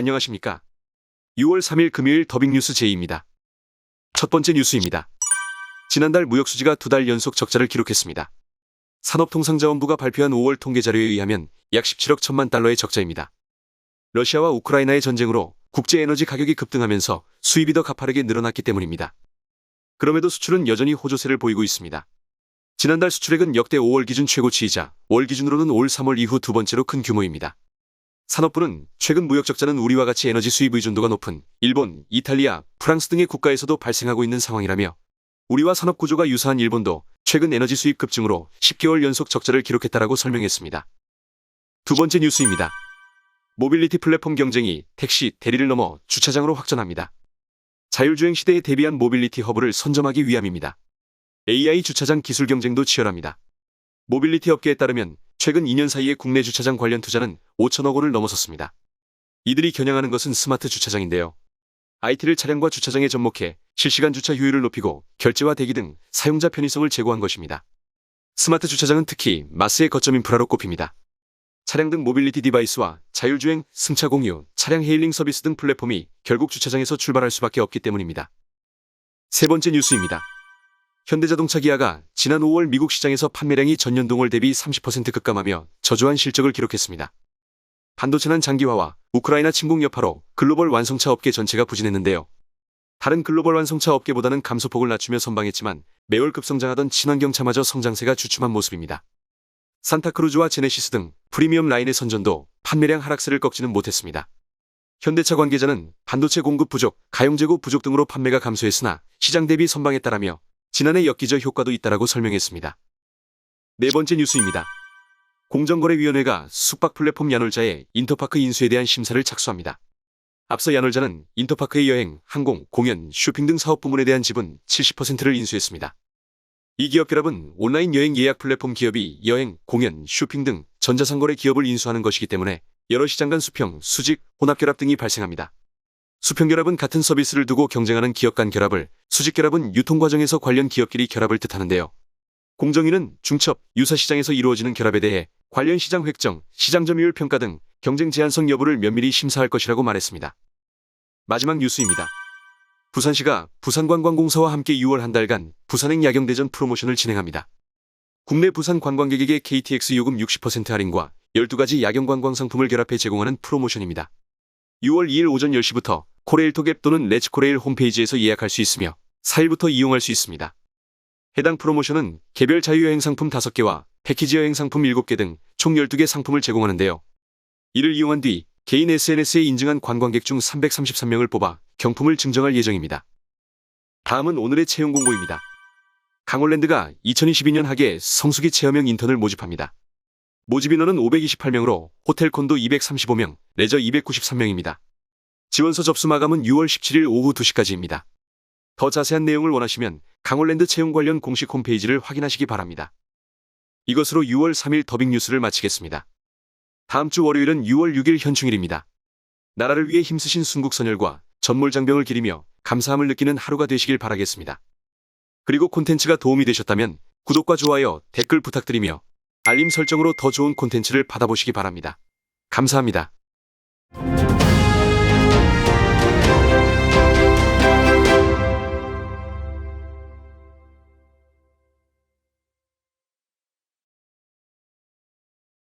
안녕하십니까. 6월 3일 금요일 더빙뉴스 제이입니다. 첫 번째 뉴스입니다. 지난달 무역수지가 두 달 연속 적자를 기록했습니다. 산업통상자원부가 발표한 5월 통계 자료에 의하면 약 17억 천만 달러의 적자입니다. 러시아와 우크라이나의 전쟁으로 국제 에너지 가격이 급등하면서 수입이 더 가파르게 늘어났기 때문입니다. 그럼에도 수출은 여전히 호조세를 보이고 있습니다. 지난달 수출액은 역대 5월 기준 최고치이자 월 기준으로는 올 3월 이후 두 번째로 큰 규모입니다. 산업부는 최근 무역 적자는 우리와 같이 에너지 수입 의존도가 높은 일본, 이탈리아, 프랑스 등의 국가에서도 발생하고 있는 상황이라며 우리와 산업 구조가 유사한 일본도 최근 에너지 수입 급증으로 10개월 연속 적자를 기록했다라고 설명했습니다. 두 번째 뉴스입니다. 모빌리티 플랫폼 경쟁이 택시, 대리를 넘어 주차장으로 확전합니다. 자율주행 시대에 대비한 모빌리티 허브를 선점하기 위함입니다. AI 주차장 기술 경쟁도 치열합니다. 모빌리티 업계에 따르면 최근 2년 사이에 국내 주차장 관련 투자는 5천억 원을 넘어섰습니다. 이들이 겨냥하는 것은 스마트 주차장인데요. IT를 차량과 주차장에 접목해 실시간 주차 효율을 높이고 결제와 대기 등 사용자 편의성을 제고한 것입니다. 스마트 주차장은 특히 마스의 거점 인프라로 꼽힙니다. 차량 등 모빌리티 디바이스와 자율주행, 승차 공유, 차량 헤일링 서비스 등 플랫폼이 결국 주차장에서 출발할 수밖에 없기 때문입니다. 세 번째 뉴스입니다. 현대자동차 기아가 지난 5월 미국 시장에서 판매량이 전년 동월 대비 30% 급감하며 저조한 실적을 기록했습니다. 반도체난 장기화와 우크라이나 침공 여파로 글로벌 완성차 업계 전체가 부진했는데요. 다른 글로벌 완성차 업계보다는 감소폭을 낮추며 선방했지만 매월 급성장하던 친환경차마저 성장세가 주춤한 모습입니다. 산타크루즈와 제네시스 등 프리미엄 라인의 선전도 판매량 하락세를 꺾지는 못했습니다. 현대차 관계자는 반도체 공급 부족, 가용 재고 부족 등으로 판매가 감소했으나 시장 대비 선방했다라며 지난해 엽기적 효과도 있다라고 설명했습니다. 네 번째 뉴스입니다. 공정거래위원회가 숙박 플랫폼 야놀자의 인터파크 인수에 대한 심사를 착수합니다. 앞서 야놀자는 인터파크의 여행, 항공, 공연, 쇼핑 등 사업 부문에 대한 지분 70%를 인수했습니다. 이 기업 결합은 온라인 여행 예약 플랫폼 기업이 여행, 공연, 쇼핑 등 전자상거래 기업을 인수하는 것이기 때문에 여러 시장 간 수평, 수직, 혼합 결합 등이 발생합니다. 수평 결합은 같은 서비스를 두고 경쟁하는 기업 간 결합을, 수직 결합은 유통 과정에서 관련 기업끼리 결합을 뜻하는데요. 공정위는 중첩, 유사 시장에서 이루어지는 결합에 대해 관련 시장 획정, 시장 점유율 평가 등 경쟁 제한성 여부를 면밀히 심사할 것이라고 말했습니다. 마지막 뉴스입니다. 부산시가 부산관광공사와 함께 6월 한 달간 부산행 야경대전 프로모션을 진행합니다. 국내 부산 관광객에게 KTX 요금 60% 할인과 12가지 야경관광 상품을 결합해 제공하는 프로모션입니다. 6월 2일 오전 10시부터 코레일톡앱 또는 레츠코레일 홈페이지에서 예약할 수 있으며 4일부터 이용할 수 있습니다. 해당 프로모션은 개별 자유여행 상품 5개와 패키지 여행 상품 7개 등 총 12개 상품을 제공하는데요. 이를 이용한 뒤 개인 SNS에 인증한 관광객 중 333명을 뽑아 경품을 증정할 예정입니다. 다음은 오늘의 채용 공고입니다. 강원랜드가 2022년 하계 성수기 체험형 인턴을 모집합니다. 모집 인원은 528명으로 호텔 콘도 235명, 레저 293명입니다. 지원서 접수 마감은 6월 17일 오후 2시까지입니다. 더 자세한 내용을 원하시면 강원랜드 채용 관련 공식 홈페이지를 확인하시기 바랍니다. 이것으로 6월 3일 더빙 뉴스를 마치겠습니다. 다음 주 월요일은 6월 6일 현충일입니다. 나라를 위해 힘쓰신 순국선열과 전몰장병을 기리며 감사함을 느끼는 하루가 되시길 바라겠습니다. 그리고 콘텐츠가 도움이 되셨다면 구독과 좋아요, 댓글 부탁드리며 알림 설정으로 더 좋은 콘텐츠를 받아보시기 바랍니다. 감사합니다.